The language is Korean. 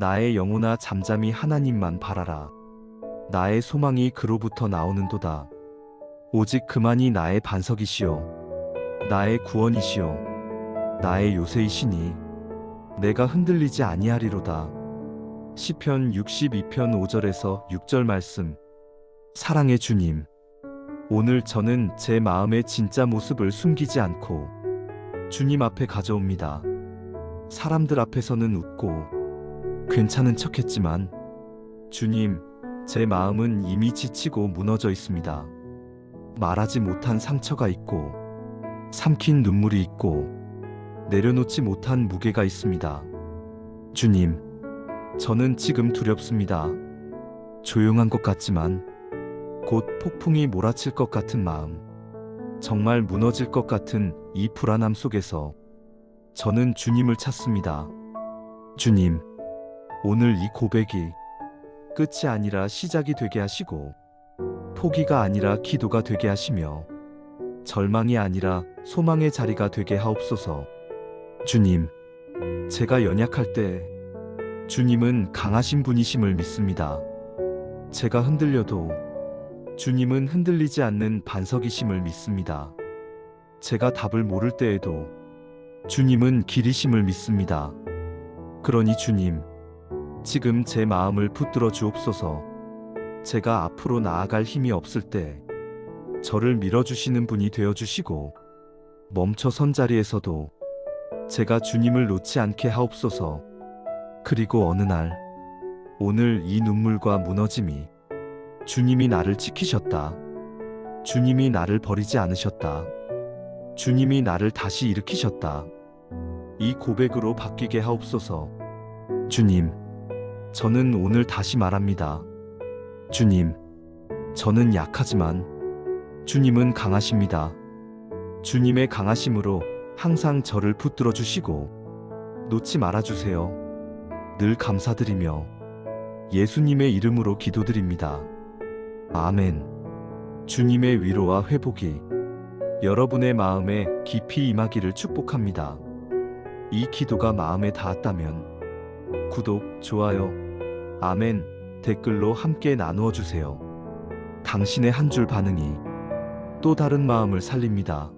나의 영혼아 잠잠히 하나님만 바라라. 나의 소망이 그로부터 나오는도다. 오직 그만이 나의 반석이시요. 나의 구원이시요. 나의 요새이시니 내가 흔들리지 아니하리로다. 시편 62편 5절에서 6절 말씀. 사랑의 주님. 오늘 저는 제 마음의 진짜 모습을 숨기지 않고 주님 앞에 가져옵니다. 사람들 앞에서는 웃고 괜찮은 척 했지만 주님, 제 마음은 이미 지치고 무너져 있습니다. 말하지 못한 상처가 있고 삼킨 눈물이 있고 내려놓지 못한 무게가 있습니다. 주님, 저는 지금 두렵습니다. 조용한 것 같지만 곧 폭풍이 몰아칠 것 같은 마음, 정말 무너질 것 같은 이 불안함 속에서 저는 주님을 찾습니다. 주님, 오늘 이 고백이 끝이 아니라 시작이 되게 하시고, 포기가 아니라 기도가 되게 하시며, 절망이 아니라 소망의 자리가 되게 하옵소서. 주님, 제가 연약할 때, 주님은 강하신 분이심을 믿습니다. 제가 흔들려도, 주님은 흔들리지 않는 반석이심을 믿습니다. 제가 답을 모를 때에도, 주님은 길이심을 믿습니다. 그러니 주님, 지금 제 마음을 붙들어 주옵소서. 제가 앞으로 나아갈 힘이 없을 때 저를 밀어주시는 분이 되어 주시고 멈춰 선 자리에서도 제가 주님을 놓지 않게 하옵소서. 그리고 어느 날 오늘 이 눈물과 무너짐이 주님이 나를 지키셨다. 주님이 나를 버리지 않으셨다. 주님이 나를 다시 일으키셨다. 이 고백으로 바뀌게 하옵소서. 주님, 저는 오늘 다시 말합니다. 주님, 저는 약하지만 주님은 강하십니다. 주님의 강하심으로 항상 저를 붙들어 주시고 놓지 말아 주세요. 늘 감사드리며 예수님의 이름으로 기도드립니다. 아멘. 주님의 위로와 회복이 여러분의 마음에 깊이 임하기를 축복합니다. 이 기도가 마음에 닿았다면 구독, 좋아요, 아멘 댓글로 함께 나누어 주세요. 당신의 한 줄 반응이 또 다른 마음을 살립니다.